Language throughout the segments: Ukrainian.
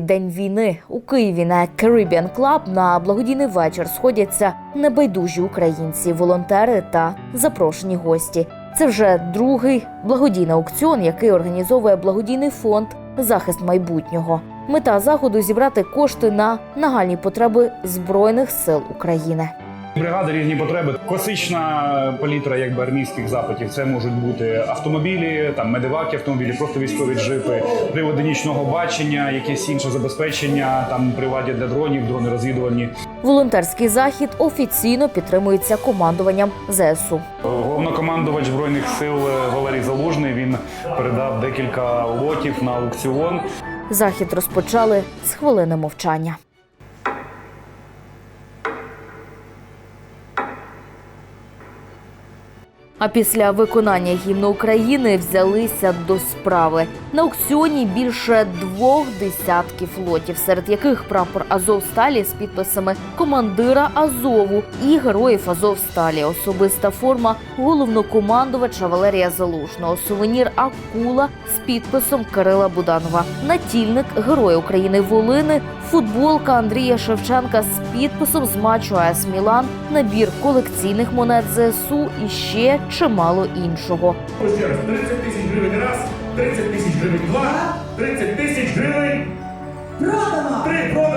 День війни у Києві на Caribbean Club на благодійний вечір сходяться небайдужі українці, волонтери та запрошені гості. Це вже другий благодійний аукціон, який організовує благодійний фонд Захист майбутнього. Мета заходу зібрати кошти на нагальні потреби збройних сил України. Бригади різні потреби. Класична палітра якби армійських запитів. Це можуть бути автомобілі, там медиваки, автомобілі, просто військові джипи, приводи нічного бачення, якесь інше забезпечення, там приваді для дронів, дрони розвідувальні. Волонтерський захід офіційно підтримується командуванням ЗСУ. Головнокомандувач збройних сил Валерій Залужний він передав декілька лотів на аукціон. Захід розпочали з хвилини мовчання. А після виконання гімну України взялися до справи. На аукціоні більше двох десятків лотів, серед яких прапор Азовсталі з підписами командира Азову і героїв Азовсталі, особиста форма головнокомандувача Валерія Залужного, сувенір Акула з підписом Кирила Буданова, натільник Героя України Волини, футболка Андрія Шевченка з підписом з матчу АЕС Мілан, набір колекційних монет ЗСУ і ще чимало іншого. Ще раз, 30 тисяч гривень раз, 30 тисяч гривень два, 30 тисяч гривень. Продано! Три продано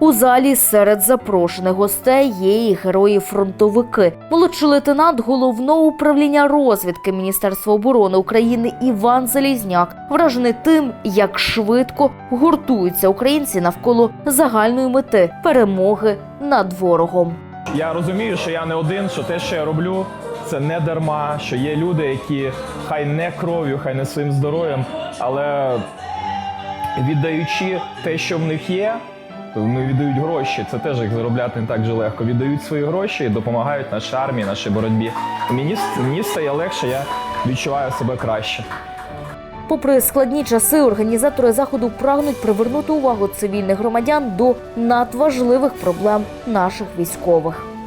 У залі серед запрошених гостей є і герої-фронтовики. Молодший лейтенант головного управління розвідки Міністерства оборони України Іван Залізняк вражений тим, як швидко гуртуються українці навколо загальної мети перемоги над ворогом. Я розумію, що я не один, що те, що я роблю, це не дарма, що є люди, які хай не кров'ю, хай не своїм здоров'ям, але віддаючи те, що в них є, вони віддають гроші. Це теж їх заробляти не так же легко. Віддають свої гроші і допомагають нашій армії, нашій боротьбі. Мені, мені стає легше, я відчуваю себе краще. Попри складні часи, організатори заходу прагнуть привернути увагу цивільних громадян до надважливих проблем наших військових.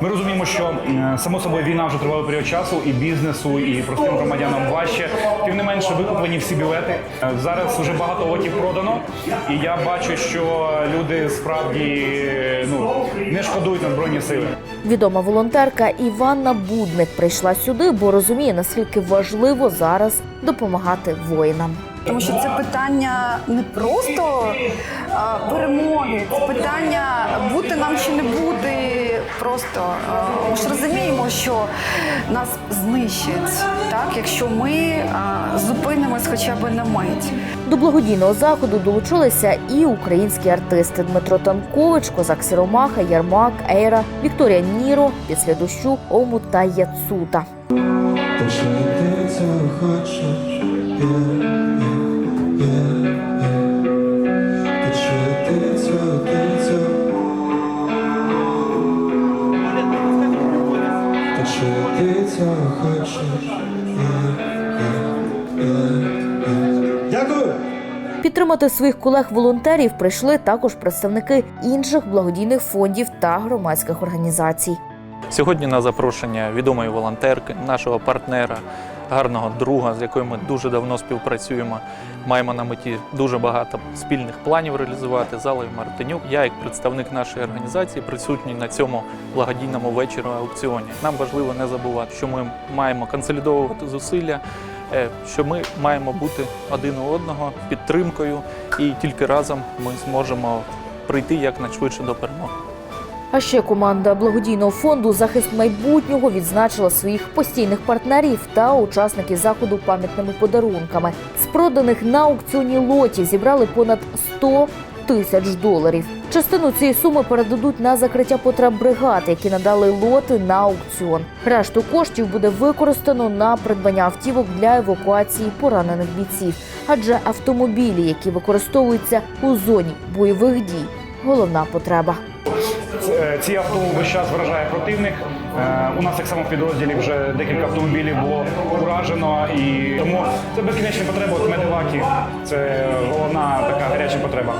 Ми розуміємо, що само собою війна вже тривала період часу, і бізнесу, і простим громадянам важче. Тим не менше, викуплені всі білети. Е, Зараз вже багато лотів продано, і я бачу, що люди справді е, ну не шкодують на збройні сили. Відома волонтерка Іванна Будник прийшла сюди, бо розуміє, наскільки важливо зараз допомагати воїнам. Тому що це питання не просто а, перемоги, це питання бути нам чи не бути. Просто ми ж розуміємо, що нас знищать, так якщо ми зупинимось хоча б на мить. До благодійного заходу долучилися і українські артисти Дмитро Танкович, Козак Сіромаха, Ярмак, Ейра, Вікторія Ніро, після дощу Ому та Яцута. Точно ти цього хочеш, є, є, є, Підтримати своїх колег-волонтерів прийшли також представники інших благодійних фондів та громадських організацій. Сьогодні на запрошення відомої волонтерки, нашого партнера, гарного друга, з якою ми дуже давно співпрацюємо. Маємо на меті дуже багато спільних планів реалізувати. Залою Мартинюк. Я, як представник нашої організації, присутній на цьому благодійному вечору аукціоні. Нам важливо не забувати, що ми маємо консолідовувати зусилля, що ми маємо бути один у одного підтримкою, і тільки разом ми зможемо прийти якнайшвидше до перемоги. А ще команда благодійного фонду Захист майбутнього відзначила своїх постійних партнерів та учасників заходу пам'ятними подарунками. З проданих на аукціоні лотів зібрали понад 100 тисяч доларів. Частину цієї суми передадуть на закриття потреб бригад, які надали лоти на аукціон. Решту коштів буде використано на придбання автівок для евакуації поранених бійців, адже автомобілі, які використовуються у зоні бойових дій, головна потреба. Е, Ці авто весь час вражає противник. Е, У нас так само в підрозділі вже декілька автомобілів було уражено, і тому це безкінечна потреба. От медиваки це головна така гаряча потреба.